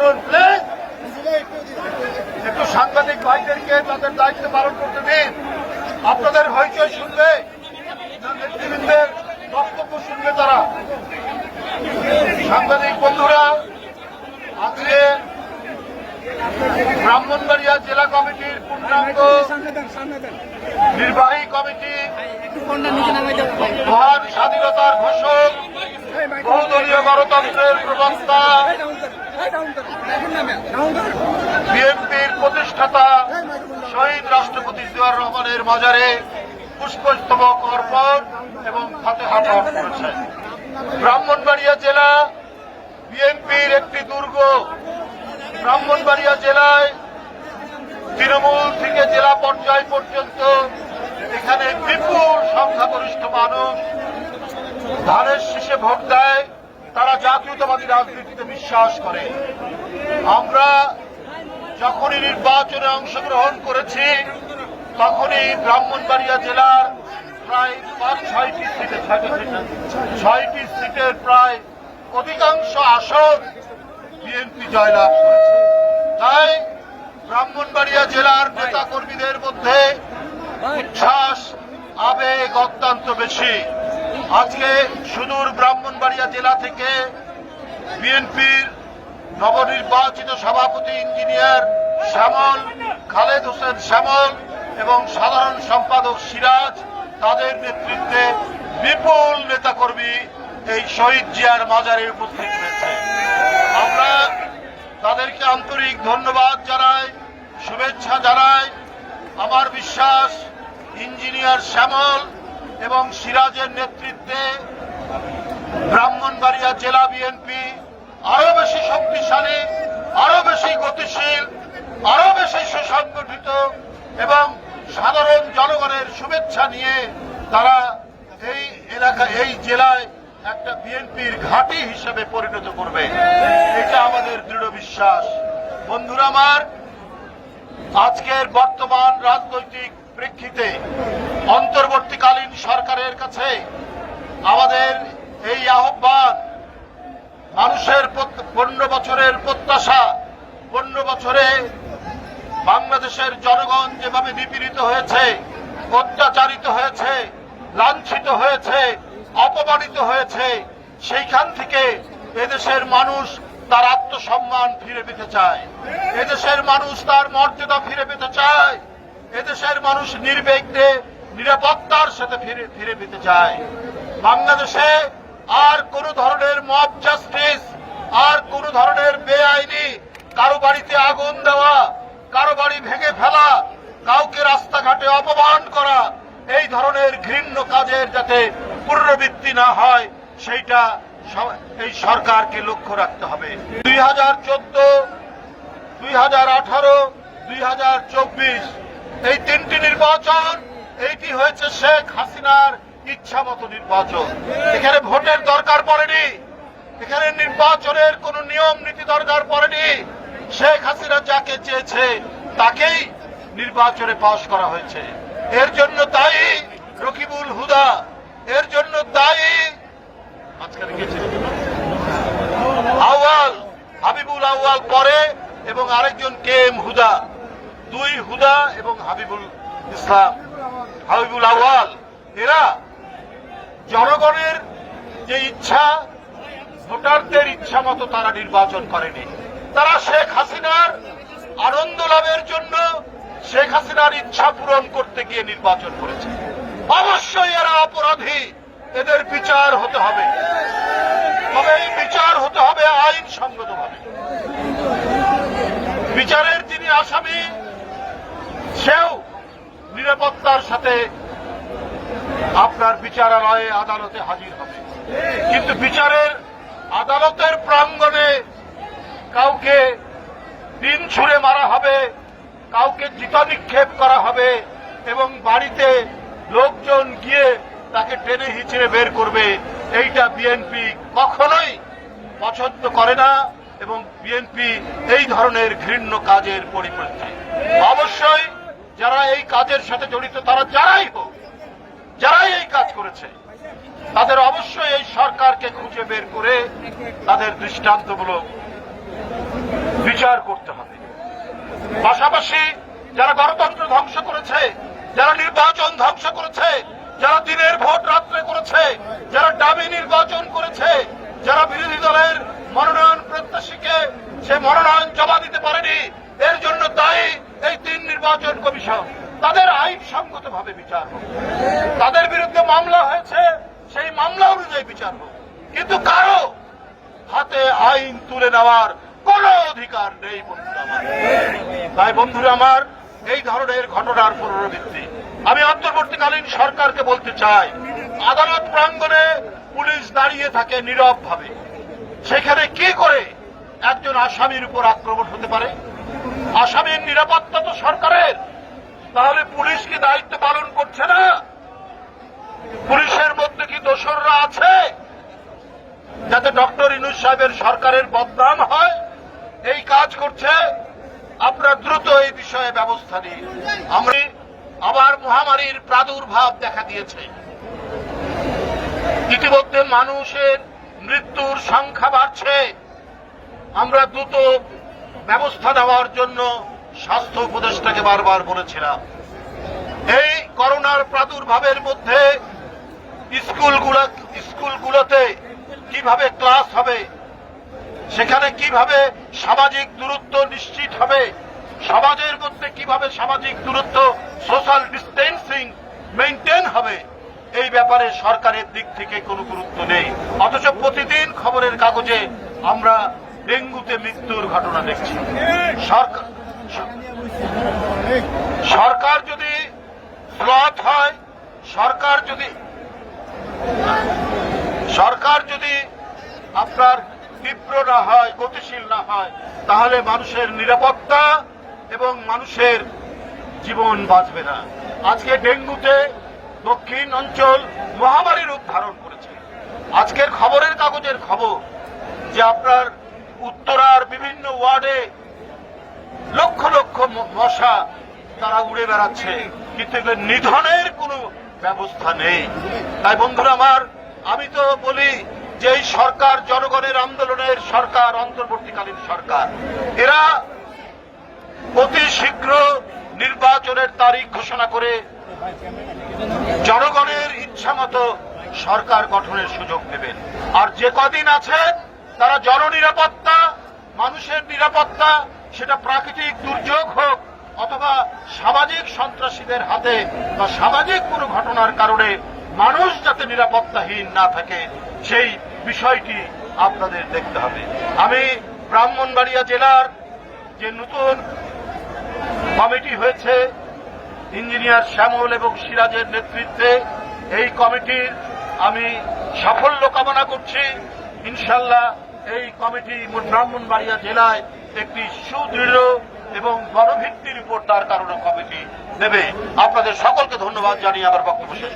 করুন প্লিজ। একটু সাংবাদিক ভাইদেরকে তাদের দায়িত্ব পালন করতে দিন। আপনাদের হইচই শুনবে নেতৃবৃন্দের বক্তব্য শুনবে তারা। সাংবাদিক বন্ধুরা আজকে ব্রাহ্মণবাড়িয়া জেলা কমিটির পূর্ণাঙ্গ নির্বাহী কমিটি মহান স্বাধীনতার রহমানের মাজারে পুষ্পস্তবক অর্পণ এবং হাতে পাঠ করেছেন ব্রাহ্মণবাড়িয়া জেলা বিএনপির একটি দুর্গ। ব্রাহ্মণবাড়িয়া জেলায় তৃণমূল থেকে জেলা পর্যায় পর্যন্ত এখানে বিপুল সংখ্যাগরিষ্ঠ মানুষ ধানের শীষে ভোট দেয়, তারা জাতীয়তাবাদী রাজনীতিতে বিশ্বাস করে। আমরা যখনই নির্বাচনে অংশগ্রহণ করেছি তখনই ব্রাহ্মণবাড়িয়া জেলার প্রায় পাঁচ, ছয়টি সিটে ছয়টি সিটে। ছয়টি সিটের প্রায় অধিকাংশ আসন বিএনপি জয়লাভ করেছে। তাই ব্রাহ্মণবাড়িয়া জেলার নেতা কর্মীদের মধ্যে উচ্ছ্বাস, আবেগ অত্যন্ত বেশি। আজকে সুদূর ব্রাহ্মণবাড়িয়া জেলা থেকে বিএনপির নবনির্বাচিত সভাপতি ইঞ্জিনিয়ার শ্যামল, খালেদ হোসেন শ্যামল এবং সাধারণ সম্পাদক সিরাজ তাদের নেতৃত্বে বিপুল নেতাকর্মী এই শহীদ জিয়ার মাজারে উপস্থিত হয়েছে। আমরা তাদেরকে আন্তরিক ধন্যবাদ জানাই, শুভেচ্ছা জানাই। আমার বিশ্বাস, ইঞ্জিনিয়ার শ্যামল এবং সিরাজের নেতৃত্বে ব্রাহ্মণবাড়িয়া জেলা বিএনপি আরও বেশি শক্তিশালী আরও বেশি গতিশীল আরও বেশি সুসংগঠিত এবং সাধারণ জনগণের শুভেচ্ছা নিয়ে তারা এই এলাকা, এই জেলায় একটা বিএনপির ঘাঁটি হিসেবে পরিণত করবে। এটা আমাদের দৃঢ় বিশ্বাস। বন্ধুরা আমার, আজকের বর্তমান রাজনৈতিক প্রেক্ষিতে অন্তর্বর্তীকালীন সরকারের কাছে আমাদের এই আহ্বান, মানুষের পনেরো বছরের প্রত্যাশা, পনেরো বছরে বাংলাদেশের জনগণ যেভাবে নিপীড়িত হয়েছে, অত্যাচারিত হয়েছে, লাঞ্ছিত হয়েছে, অপমানিত হয়েছে, সেইখান থেকে এদেশের মানুষ তার আত্মসম্মান ফিরে পেতে চায়। এদেশের মানুষ তার মর্যাদা ফিরে পেতে চায়। এদেশের মানুষ নির্বিঘ্নে নিরাপত্তার সাথে ফিরে ফিরে পেতে চায়। বাংলাদেশে আর কোন ধরনের মব জাস্টিস আর কোন ধরনের বেআইনি, কারও বাড়িতে আগুন দেওয়া কারও বাড়ি ভেঙে ফেলা, কাউকে রাস্তাঘাটে অপমান করা, এই ধরনের ঘৃণ্য কাজের যাতে পুনরাবৃত্তি না হয়, সেইটা এই সরকারকে লক্ষ্য রাখতে হবে। দুই হাজার চোদ্দ, দুই হাজার আঠারো, দুই হাজার চব্বিশ, এই তিনটি নির্বাচন, এইটি হয়েছে শেখ হাসিনার ইচ্ছা মতো নির্বাচন। এখানে ভোটের দরকার পড়েনি। এখানে নির্বাচনের কোন নিয়ম নীতি দরকার পড়েনি। শেখ হাসিনা যাকে চেয়েছে, তাকেই নির্বাচনে পাশ করা হয়েছে। এর জন্য দায়ী রকিবুল হুদা। এর জন্য দায়ী ছিল? হাবিবুল আউয়াল পরে এবং আরেকজন কে এম হুদা? দুই হুদা এবং হাবিবুল ইসলাম। হাবিবুল আউয়াল, এরা জনগণের যে ইচ্ছা, ভোটারদের ইচ্ছা মতো তারা নির্বাচন করেনি। তারা শেখ হাসিনার আনন্দ লাভের জন্য শেখ হাসিনার ইচ্ছা পূরণ করতে গিয়ে নির্বাচন করেছে। অবশ্যই এরা অপরাধী। এদের বিচার হতে হবে। তবে এই বিচার হতে হবে আইন সঙ্গতভাবে বিচারের যিনি আসামি, সেও নিরাপত্তার সাথে আপনার বিচারালয়ে আদালতে হাজির হবে। কিন্তু বিচারের আদালতের প্রাঙ্গণে কাউকে দিন ছুঁড়ে মারা হবে, কাউকে জিতা নিক্ষেপ করা হবে এবং বাড়িতে লোকজন গিয়ে তাকে টেনে হিচড়ে বের করবে, এইটা বিএনপি কখনোই পছন্দ করে না এবং বিএনপি এই ধরনের ঘৃণ্য কাজের পরিপ্রেক্ষিতে অবশ্যই যারা এই কাজের সাথে জড়িত, তারা যারাই হোক, যারাই এই কাজ করেছে, তাদের অবশ্যই এই সরকারকে খুঁজে বের করে তাদের দৃষ্টান্তমূলক বিচার করতে হবে। পাশাপাশি যারা গণতন্ত্র ধ্বংস করেছে, যারা নির্বাচন ধ্বংস করেছে, যারা দিনের ভোট রাত্রে করেছে, যারা দাবি নির্বাচন করেছে, যারা বিরোধী দলের মনোনয়ন প্রত্যাশীকে সে মনোনয়ন জমা দিতে পারেনি, এর জন্য দায়ী এই তিন নির্বাচন কমিশন। তাদের আইনসঙ্গত ভাবে বিচার হোক। তাদের বিরুদ্ধে মামলা হয়েছে, সেই মামলা অনুযায়ী বিচার হোক। কিন্তু কারও হাতে আইন তুলে নেওয়ার কোন অধিকার নেই তাই বন্ধুরা আমার, এই ধরনের ঘটনার পুনরাবৃত্তি। আমি অন্তর্বর্তীকালীন সরকারকে বলতে চাই, আদালত প্রাঙ্গণে পুলিশ দাঁড়িয়ে থাকে নীরব ভাবে সেখানে কি করে একজন আসামির উপর আক্রমণ হতে পারে? আসামির নিরাপত্তা তো সরকারের। তাহলে পুলিশ কি দায়িত্ব পালন করছে না? পুলিশের মধ্যে কি দোসররা আছে? যাতে ডক্টর ইনুস সাহেবের সরকারের বদনাম হয়? এই কাজ করছে, আপনারা দ্রুত এই বিষয়ে ব্যবস্থা নিন। আমরা আবার মহামারীর প্রাদুর্ভাব দেখা দিয়েছে। ইতিমধ্যে মানুষের মৃত্যুর সংখ্যা বাড়ছে। আমরা দ্রুত ব্যবস্থা নেওয়ার জন্য স্বাস্থ্য উপদেষ্টাকে বারবার বলেছিলাম। এই করোনার প্রাদুর্ভাবের মধ্যে স্কুলগুলো স্কুলগুলোতে কীভাবে ক্লাস হবে সেখানে কীভাবে সামাজিক দূরত্ব নিশ্চিত হবে? সমাজের মধ্যে কীভাবে সামাজিক দূরত্ব সোশ্যাল ডিস্টেন্সিং মেনটেন হবে? এই ব্যাপারে সরকারের দিক থেকে কোনো গুরুত্ব নেই। অথচ প্রতিদিন খবরের কাগজে আমরা ডেঙ্গুতে মৃত্যুর ঘটনা দেখছি। সরকার সরকার যদি স্লথ হয়, সরকার যদি সরকার যদি আপনার তীব্র না হয়, গতিশীল না হয়, তাহলে মানুষের নিরাপত্তা এবং মানুষের জীবন বাঁচবে না। আজকে ডেঙ্গুতে দক্ষিণ অঞ্চল মহামারী রূপ ধারণ করেছে। আজকের খবরের কাগজের খবর যে আপনার উত্তরার বিভিন্ন ওয়ার্ডে লক্ষ লক্ষ মশা তারা উড়ে বেড়াচ্ছে, কিন্তু নিধনের কোনো ব্যবস্থা নেই। তাই বন্ধুরা আমার, আমি তো বলি যে এই সরকার জনগণের আন্দোলনের সরকার, অন্তর্বর্তীকালীন সরকার, এরা অতি শীঘ্র নির্বাচনের তারিখ ঘোষণা করে জনগণের ইচ্ছা মতো সরকার গঠনের সুযোগ দেবেন। আর যে কদিন আছে, তারা জননিরাপত্তা, মানুষের নিরাপত্তা, সেটা প্রাকৃতিক দুর্যোগ হোক অথবা সামাজিক সন্ত্রাসীদের হাতে বা সামাজিক কোনো ঘটনার কারণে মানুষ যাতে নিরাপত্তাহীন না থাকে, সেই বিষয়টি আপনাদের দেখতে হবে। আমি ব্রাহ্মণবাড়িয়া জেলার যে নতুন কমিটি হয়েছে, ইঞ্জিনিয়ার শ্যামল এবং সিরাজের নেতৃত্বে এই কমিটির আমি সাফল্য কামনা করছি। ইনশাল্লাহ এই কমিটি ব্রাহ্মণবাড়িয়া জেলায় একটি সুদৃঢ় এবং গণভিত্তির উপর তার কারণে কমিটি দেবে। আপনাদের সকলকে ধন্যবাদ জানিয়ে আমার বক্তব্য শেষ।